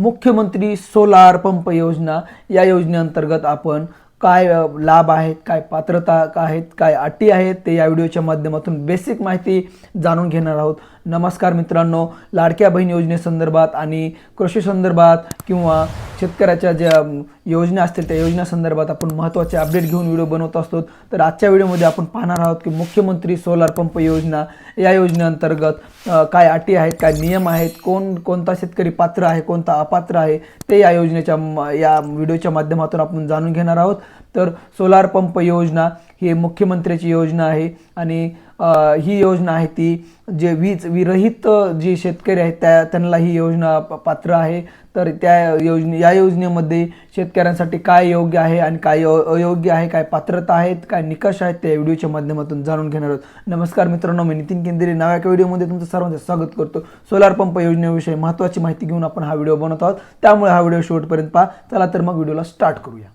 मुख्यमंत्री solar pump योजना या योजनेअंतर्गत आपण काय लाभ आहेत काय पात्रता का आहेत काय अटी आहेत ते या व्हिडिओच्या माध्यमातून बेसिक माहिती जाणून घेणार आहोत. नमस्कार मित्रांनो. लाडक्या बहीण योजनेसंदर्भात आणि कृषी संदर्भात किंवा शेतकऱ्याच्या ज्या योजना असतील त्या योजना संदर्भात आपण महत्त्वाचे अपडेट घेऊन व्हिडिओ बनवत असतो. तर आजच्या व्हिडिओमध्ये आपण पाहणार आहोत की मुख्यमंत्री सोलार पंप योजना या योजनेअंतर्गत काय अटी आहेत काय नियम आहेत कोण कोणता शेतकरी पात्र आहे कोणता अपात्र आहे ते या योजनेच्या म- या व्हिडिओच्या माध्यमातून आपण जाणून घेणार आहोत. तर सोलार पंप योजना ही मुख्यमंत्र्याची योजना आहे आणि ही योजना आहे ती जे वीज विरहित जे शेतकरी आहेत त्या त्यांना ही योजना पात्र आहे. तर त्या योजने या योजनेमध्ये शेतकऱ्यांसाठी काय योग्य आहे आणि काय अयोग्य आहे काय पात्रता आहेत काय निकष आहेत त्या व्हिडिओच्या माध्यमातून जाणून घेणार आहोत. नमस्कार मित्रांनो मी नितीन केंद्रे. नव्या एका व्हिडिओमध्ये तुमचं सर्वांचं स्वागत करतो. सोलार पंप योजनेविषयी महत्त्वाची माहिती घेऊन आपण हा व्हिडिओ बनवत आहोत. त्यामुळे हा व्हिडिओ शेवटपर्यंत पहा. चला तर मग व्हिडिओला स्टार्ट करूया.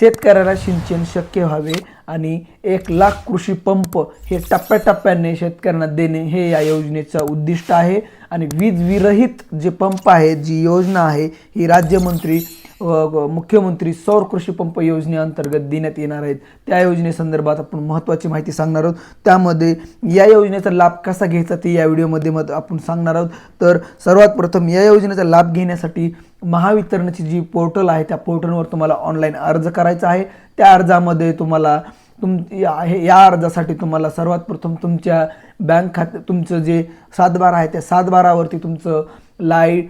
शेतकऱ्याला सिंचन शक्य व्हावे आणि एक लाख कृषी पंप हे टप्प्याटप्प्याने शेतकऱ्यांना देणे हे या योजनेचं उद्दिष्ट आहे. आणि वीज विरहित जे पंप आहे जी योजना आहे ही राज्यमंत्री मुख्यमंत्री सौर कृषी पंप योजनेअंतर्गत देण्यात येणार आहेत. त्या योजनेसंदर्भात आपण महत्त्वाची माहिती सांगणार आहोत. त्यामध्ये या योजनेचा लाभ कसा घ्यायचा ते या व्हिडिओमध्ये मग आपण सांगणार आहोत. तर सर्वात प्रथम या योजनेचा लाभ घेण्यासाठी महावितरणची जी पोर्टल आहे त्या पोर्टलवर तुम्हाला ऑनलाईन अर्ज करायचा आहे. त्या अर्जामध्ये तुम्हाला तुम या या अर्जासाठी तुम्हाला सर्वात प्रथम तुमच्या बँक खाते तुमचं जे सातबारा आहे त्या सातबारावरती तुमचं लाइट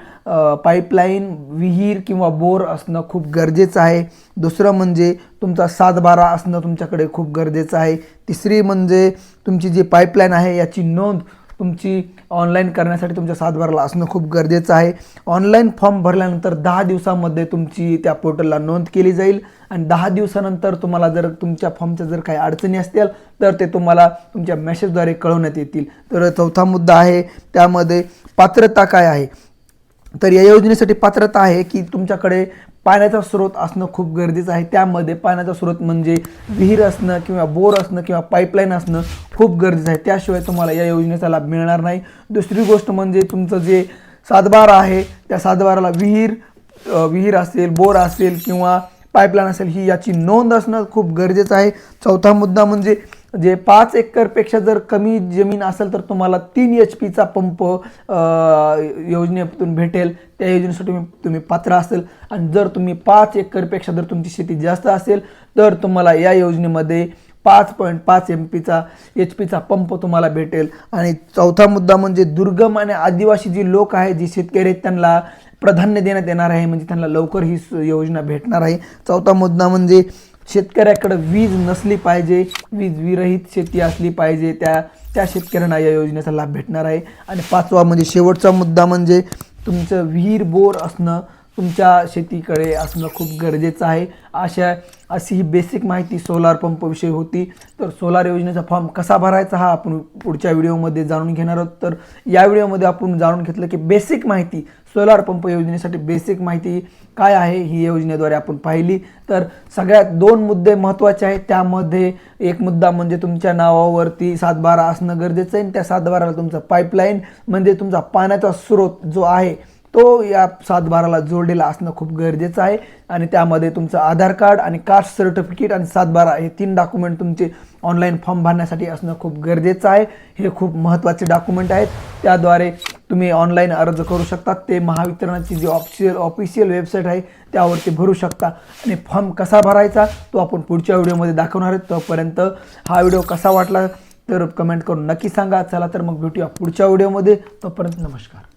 पाईपलाईन विहीर किंवा बोर असणं खूप गरजेचं आहे. दुसरं म्हणजे तुमचा सातबारा असणं तुमच्याकडे खूप गरजेचं आहे. तिसरी म्हणजे तुमची जी पाईपलाईन आहे याची नोंद तुमची ऑनलाईन करण्यासाठी तुमच्या सातबाराला असणं खूप गरजेचं आहे. ऑनलाईन फॉर्म भरल्यानंतर दहा दिवसामध्ये तुमची त्या पोर्टलला नोंद केली जाईल. आणि दहा दिवसानंतर तुम्हाला जर तुमच्या फॉर्मच्या जर काही अडचणी असतील तर ते तुम्हाला तुमच्या मेसेजद्वारे कळवण्यात येतील. तर चौथा मुद्दा आहे त्यामध्ये पात्रता काय आहे? तर या योजनेसाठी पात्रता आहे की तुमच्याकडे पाण्याचा स्रोत असणं खूप गरजेचं आहे. त्यामध्ये पाण्याचा स्रोत म्हणजे विहीर असणं किंवा बोर असणं किंवा पाईपलाईन असणं खूप गरजेचं आहे. त्याशिवाय तुम्हाला या योजनेचा लाभ मिळणार नाही. दुसरी गोष्ट म्हणजे तुमचं जे सातबारा आहे त्या सातबाराला विहीर विहीर असेल बोर असेल किंवा पाईपलाईन असेल ही याची नोंद असणं खूप गरजेचं आहे. चौथा मुद्दा म्हणजे जे पाच एकरपेक्षा जर कमी जमीन असेल तर तुम्हाला तीन एच पीचा पंप योजनेतून भेटेल. त्या योजनेसाठी तुम्ही तुम्ही पात्र असेल. आणि जर तुम्ही पाच एकरपेक्षा जर तुमची शेती जास्त असेल तर तुम्हाला या योजनेमध्ये पाच पॉईंट पाच एम पीचा एच पीचा पंप तुम्हाला भेटेल. आणि चौथा मुद्दा म्हणजे दुर्गम आणि आदिवासी जी लोक आहेत जी शेतकरी आहेत त्यांना प्राधान्य देण्यात येणार आहे. म्हणजे त्यांना लवकर ही स- योजना भेटणार आहे. चौथा मुद्दा म्हणजे शेतकऱ्याकडं वीज नसली पाहिजे वीज विरहित शेती असली पाहिजे त्या त्या शेतकऱ्यांना या योजनेचा लाभ भेटणार आहे. आणि पाचवा म्हणजे शेवटचा मुद्दा म्हणजे तुमचं विहीर बोर असणं तुमच्या शेतीकडे असणं खूप गरजेचं आहे. अशा अशी ही बेसिक माहिती सोलार पंपविषयी होती. तर सोलार योजनेचा फॉर्म कसा भरायचा हा आपण पुढच्या व्हिडिओमध्ये जाणून घेणार आहोत. तर या व्हिडिओमध्ये आपण जाणून घेतलं की बेसिक माहिती सोलार पंप योजनेसाठी बेसिक माहिती काय आहे ही योजनेद्वारे आपण पाहिली. तर सगळ्यात दोन मुद्दे महत्त्वाचे आहेत. त्यामध्ये एक मुद्दा म्हणजे तुमच्या नावावरती सातबारा असणं गरजेचं आहे. त्या सातबाराला तुमचा पाईपलाईन म्हणजे तुमचा पाण्याचा स्रोत जो आहे तो या सातबाराला जोडलेला असणं खूप गरजेचं आहे. आणि त्यामध्ये तुमचं आधार कार्ड आणि कास्ट सर्टिफिकेट आणि सातबारा हे तीन डॉक्युमेंट तुमचे ऑनलाईन फॉर्म भरण्यासाठी असणं खूप गरजेचं आहे. हे खूप महत्त्वाचे डॉक्युमेंट आहेत. त्याद्वारे तुम्ही ऑनलाईन अर्ज करू शकता. ते महावितरणाची जी ऑफिशियल ऑफिशियल वेबसाईट आहे त्यावरती भरू शकता. आणि फॉर्म कसा भरायचा तो आपण पुढच्या व्हिडिओमध्ये दाखवणार आहोत. तोपर्यंत हा व्हिडिओ कसा वाटला तर कमेंट करून नक्की सांगा. चला तर मग भेटूया पुढच्या व्हिडिओमध्ये. तोपर्यंत नमस्कार.